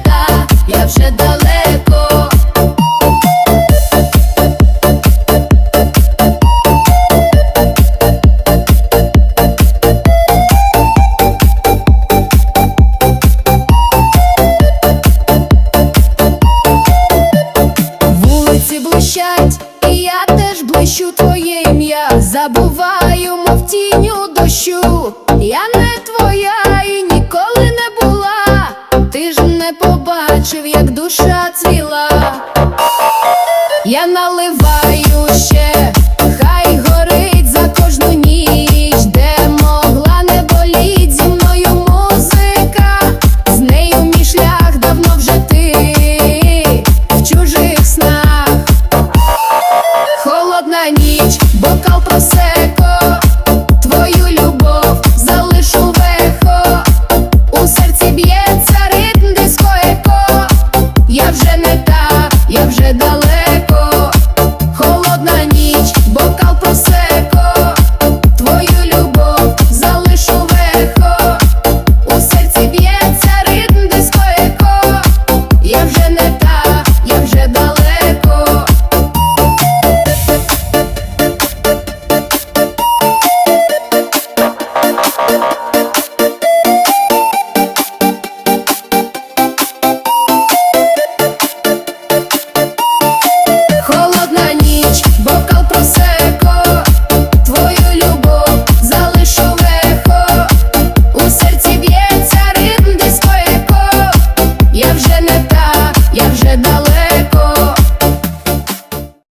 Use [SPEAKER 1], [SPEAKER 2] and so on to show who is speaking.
[SPEAKER 1] мета, я вже далеко. Вулиці блищать, і я теж блищу твоє ім'я. Забуваю, мов тіню дощу, я не твоя. Душа цвіла. Я наливаю